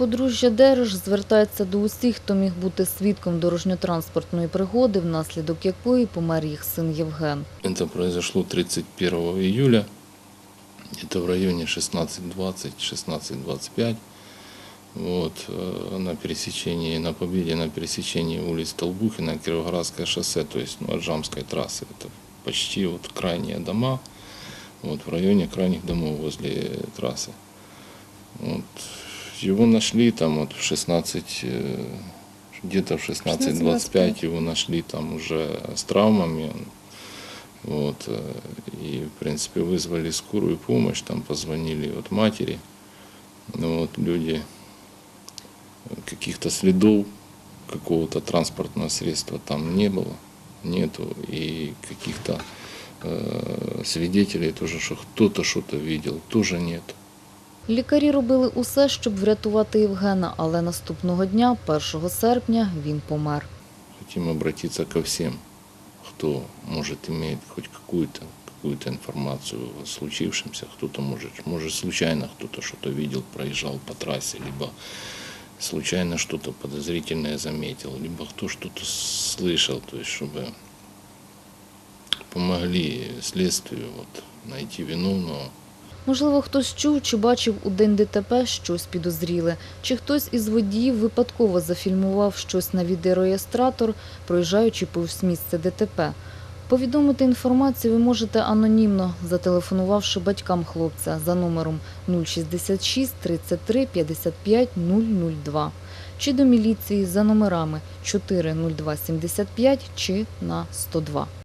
Подружжя Дереш звертається до усіх, хто міг бути свідком дорожньо-транспортної пригоди, внаслідок якої помер їх син Євген. Это произошло 31 июля, где-то в районе 16.20, 16.25. Вот, э, на пересечении, на Победе, на пересечении улиц Толбухина, Кировоградское шоссе, то есть ну, от Жамской трассы. Это почти вот крайние дома, вот, в районе крайних домов возле трассы. Вот, его нашли там вот в 16, э, где-то в 16.25 его нашли там уже с травмами. Вот, э, и, в принципе, вызвали скорую помощь, там позвонили от матери. Ну, вот, люди, э, каких-то следов какого-то транспортного средства там не было, нету, и каких-то э, свидетелей тоже, что кто-то что-то видел, тоже нет. Лікарі робили усе, щоб врятувати Євгена, але наступного дня, 1 серпня, він помер. Хотим обратиться ко всем, кто может иметь хоть какую-то какую-то информацию о случившемся, кто-то может, может случайно кто-то что-то видел, по трассе, либо случайно что-то подозрительное заметил, либо кто что-то слышал, то есть чтобы помогли следствию вот, найти виновного. Можливо, хтось чув чи бачив у день ДТП щось підозріле, чи хтось із водіїв випадково зафільмував щось на відеореєстратор, проїжджаючи повз місце ДТП. Повідомити інформацію ви можете анонімно, зателефонувавши батькам хлопця за номером 066 33 55 002 чи до міліції за номерами 40275 чи на 102.